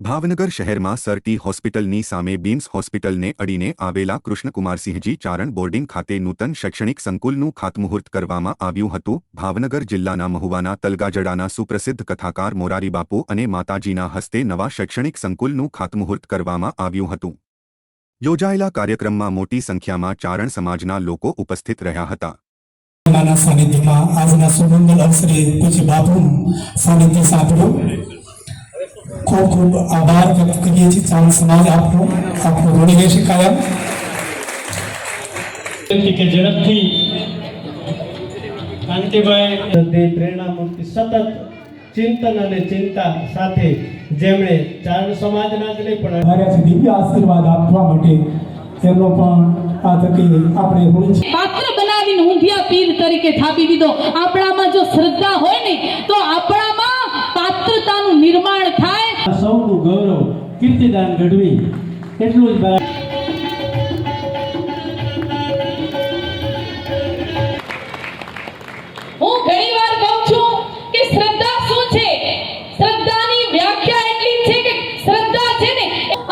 ભાવનગર શહેરમાં સરટી હોસ્પિટલની સામે બીમ્સ હોસ્પિટલને અડીને આવેલા કૃષ્ણકુમારસિંહજી ચારણ બોર્ડિંગ ખાતે નૂતન શૈક્ષણિક સંકુલનું ખાતમુહૂર્ત કરવામાં આવ્યું હતું. ભાવનગર જિલ્લાના મહુવાના તલગાજડાના સુપ્રસિદ્ધ કથાકાર મોરારી બાપુ અને માતાજીના હસ્તે નવા શૈક્ષણિક સંકુલનું ખાતમુહૂર્ત કરવામાં આવ્યું હતું. યોજાયેલા કાર્યક્રમમાં મોટી સંખ્યામાં ચારણ સમાજના લોકો ઉપસ્થિત રહ્યા હતા. સાનિધ્યમાં આજના સુમંગલ અવસરે પૂજ્ય બાપુનું સાનિધ્ય સાંભળ્યું ખૂબ ખૂબ આભાર વ્યક્ત કરીએ છીએ ચાલુ સમાજ આપનો આપનો ઋણી રહેશે કાયમ કે ઝડપથી કાંતિભાઈ પ્રેરણામૂર્તિ સતત ચિંતન અને ચિંતા સાથે જેમણે ચારણ સમાજના જ નહીં પણ માર્યા છે દિવ્ય આશીર્વાદ આપવા માટે એમનો પણ આ થકી આપણે ઋણી પાત્ર બનાવીને ઊંધિયા પીર તરીકે થાપી દીધો. આપણામાં જો શ્રદ્ધા હોય ને તો આપણામાં પાત્રતાનું નિર્માણ થાય. સૌનું ગૌરવ કીર્તિદાન ઘડવી. એટલું જ બરાબર. કહું છું કે શ્રદ્ધા શું છે? શ્રદ્ધાની વ્યાખ્યા એટલી છે કે શ્રદ્ધા છે ને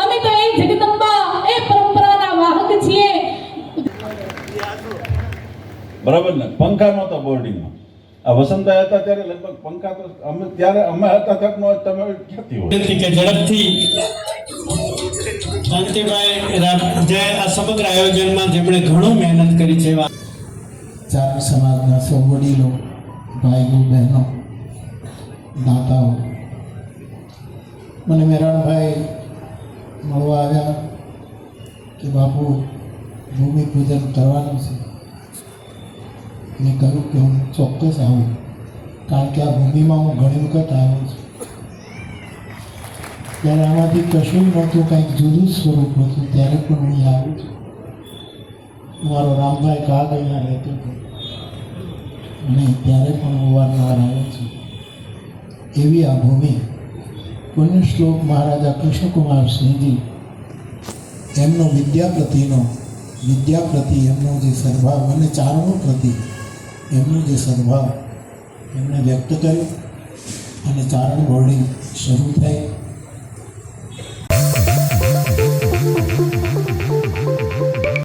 અમે તો એ જગદંબા એ પરંપરાના વાહક છીએ. બરાબર ને? પંખા નહોતા બોર્ડિંગમાં વસંતભાઈ હતા ત્યારે લગભગ પંખા તો અમે ત્યારે અમે હતા ત્યારનો તમે ક્યાંથી હોય. કે ઝડપથી કાંતિભાઈ જે આ સમગ્ર આયોજનમાં જેમણે ઘણું મહેનત કરી છે એવા ચાર સમાજના સૌ વડીલો ભાઈઓ બહેનો દાતાઓ મને મેરાણભાઈ મળવા આવ્યા કે બાપુ ભૂમિ પૂજન કરવાનું છે. મેં કહ્યું કે હું ચોક્કસ આવું, કારણ કે આ ભૂમિમાં હું ઘણી વખત આવ્યો છું. ત્યારે આમાંથી કશું નહોતું કંઈક જુદું સ્વરૂપ હતું, ત્યારે પણ હું આવ્યો છું. મારો રામભાઈ કાગ અહીંયા રહેતો હતો. અને ત્યારે પણ હું વારંવાર આવ્યો છું. એવી આ ભૂમિ પુણ્ય શ્લોક મહારાજા કૃષ્ણકુમાર સિંહજી, એમનો વિદ્યાપતિનો વિદ્યાપ્રતિ એમનો જે સદભાવ અને ચારણો પ્રતિ એમનો જે સદભાવ એમણે વ્યક્ત કર્યો અને ચારણ બોર્ડિંગ શરૂ થઈ